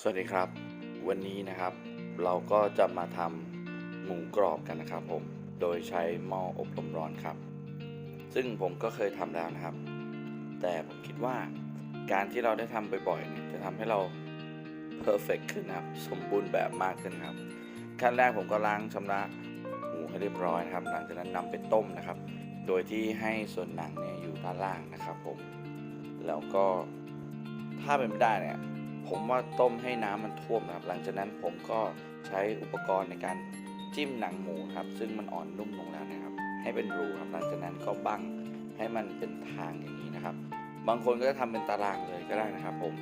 สวัสดีครับ วันนี้นะครับ เราก็จะมาทำหมูกรอบกันนะครับผมโดยใช้หม้ออบลมร้อนครับ ซึ่งผมก็เคยทำแล้วนะครับ แต่ผมคิดว่าการที่เราได้ทำบ่อยๆเนี่ยจะทำให้เราเพอร์เฟกขึ้นครับ สมบูรณ์แบบมากขึ้นครับ ขั้นแรกผมก็ล้างชำระหมูให้เรียบร้อยนะครับ หลังจากนั้นนำไปต้มนะครับ โดยที่ให้ส่วนหนังเนี่ยอยู่ด้านล่างนะครับผมแล้วก็ถ้าเป็นไม่ได้เนี่ย ผมว่าต้มให้น้ำมันท่วมนะครับ หลังจากนั้นผมก็ใช้อุปกรณ์ในการจิ้มหนังหมูครับ ซึ่งมันอ่อนนุ่มลงแล้วนะครับ ให้เป็นรูครับ หลังจากนั้นก็บังให้มันเป็นทางอย่างนี้นะครับ บางคนก็จะทำเป็นตารางเลยก็ได้นะครับ ผม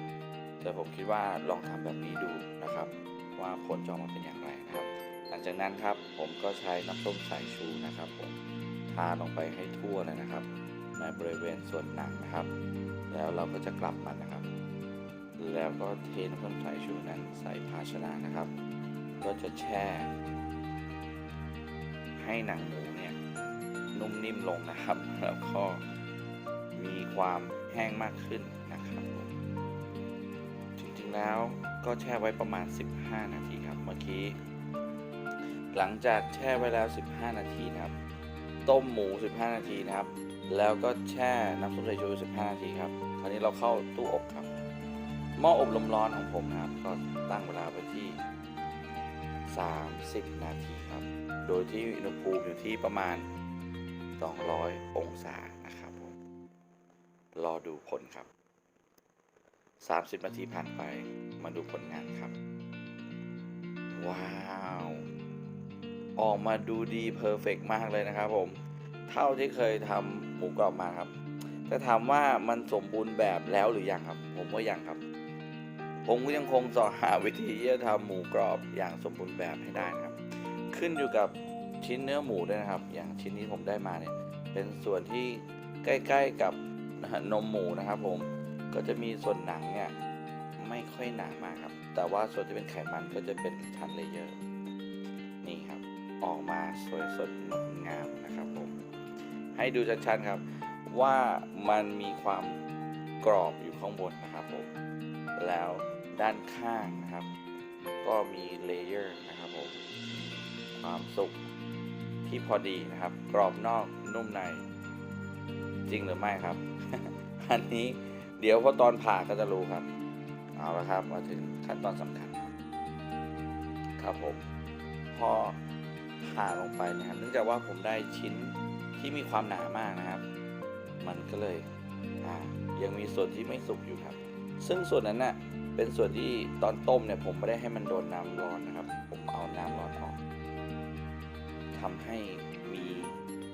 แต่ผมคิดว่าลองทำแบบนี้ดูนะครับ ว่าผลจะออกมาเป็นอย่างไรนะครับ หลังจากนั้นครับผมก็ใช้น้ำส้มสายชูนะครับ ผมทาลงไปให้ทั่วเลยนะครับ ในบริเวณส่วนหนังนะครับ แล้วเราก็จะกลับมันนะครับ แล้วก็เทน้ำส้มสายชูนั้นใส่ภาชนะนะครับ ก็จะแช่ ให้หนังหมูเนี่ยนุ่มนิ่มลงนะครับ แล้วก็มีความแห้งมากขึ้นนะครับ จริงๆแล้วก็แช่ไว้ประมาณ 15 นาทีครับเมื่อกี้ หลังจากแช่ไว้แล้ว 15 นาทีนะครับ ต้มหมู 15 นาทีนะครับ แล้วก็แช่น้ำส้มสายชู15 นาทีครับ คราวนี้เราเข้าตู้อบครับ หม้ออบลมร้อนของผมนะครับ ก็ตั้งเวลาไว้ที่ 30 นาทีครับ โดยที่อุณหภูมิอยู่ที่ประมาณ 200 องศานะครับผม รอดูผลครับ 30 นาทีผ่านไป มาดูผลงานครับ ว้าว ออกมาดูดีเพอร์เฟกมากเลยนะครับผม เท่าที่เคยทำหมูกรอบมาครับแต่ถามว่ามันสมบูรณ์แบบแล้วหรือยังครับ ผมว่ายังครับ ผมก็ยังคงสอหาวิธีที่จะทำหมูกรอบอย่างสมบูรณ์แบบให้ได้นะครับ ขึ้นอยู่กับชิ้นเนื้อหมูด้วยนะครับ อย่างชิ้นนี้ผมได้มาเนี่ยเป็นส่วนที่ใกล้ ๆกับนมหมูนะครับ ผมก็จะมีส่วนหนังเนี่ยไม่ค่อยหนามากครับ แต่ว่าส่วนที่เป็นไขมันก็จะเป็นชั้นเลเยอร์นี่ครับ ออกมาสวยสดงดงามนะครับผมให้ดูชัดๆครับ ว่ามันมีความกรอบอยู่ข้างบนนะครับผมแล้ว ด้านข้างนะครับ ก็มีเลเยอร์นะครับผมความสุกที่พอดีนะครับ กรอบนอกนุ่มใน จริงหรือไม่ครับ อันนี้เดี๋ยวพอตอนผ่าก็จะรู้ครับ เอาละครับมาถึงขั้นตอนสำคัญ ครับครับผมพอผ่าลงไปนะครับ เนื่องจากว่าผมได้ชิ้นที่มีความหนามากนะครับ มันก็เลยยังมีส่วนที่ไม่สุกอยู่ครับ ซึ่งส่วนนั้นน่ะ เป็นส่วนที่ตอนต้มเนี่ยผมไม่ได้ให้มันโดนน้ำร้อนนะครับ ผมเอาน้ำร้อนออกทำให้มี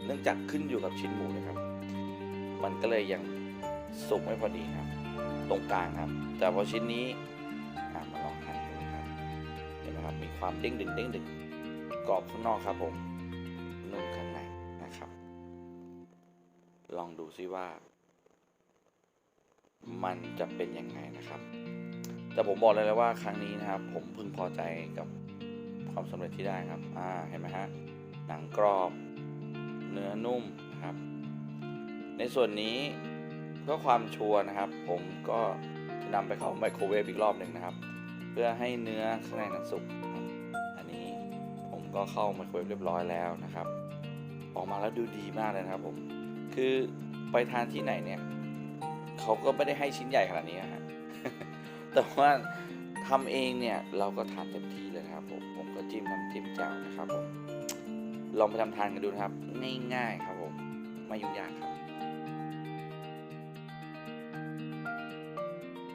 เนื่องจากขึ้นอยู่กับชิ้นหมูนะครับ มันก็เลยยังสุกไม่พอดีครับ ตรงกลางครับ แต่พอชิ้นนี้มาลองหั่นดูครับเห็นไหมครับมีความเด้งดึงเด้งดึงกรอบข้างนอกครับผมนุ่มข้างในนะครับ ลองดูซิว่า มันจะเป็นยังไงนะครับ แต่ผมบอกเลยเลยว่าครั้งนี้นะครับ ผมพึงพอใจกับความสำเร็จที่ได้ครับ อ่า เห็นไหมฮะ หนังกรอบ เนื้อนุ่มครับ ในส่วนนี้เพื่อความชัวร์นะครับ ผมก็จะนำไปเข้าไมโครเวฟอีกรอบหนึ่งนะครับ เพื่อให้เนื้อข้างในนั้นสุก อันนี้ผมก็เข้าไมโครเวฟเรียบร้อยแล้วนะครับ ออกมาแล้วดูดีมากเลยนะครับผม คือไปทานที่ไหนเนี่ย เขาก็ไม่ได้ให้ชิ้นใหญ่ขนาดนี้ฮะ แต่ว่าทำเองเนี่ยเราก็ทานเต็มที่เลยนะครับผมผมก็จิ้มน้ำจิ้มแจ่วนะครับผมลองไปทำทานกันดูนะครับ ง่ายๆครับผมไม่ยุ่งยากครับ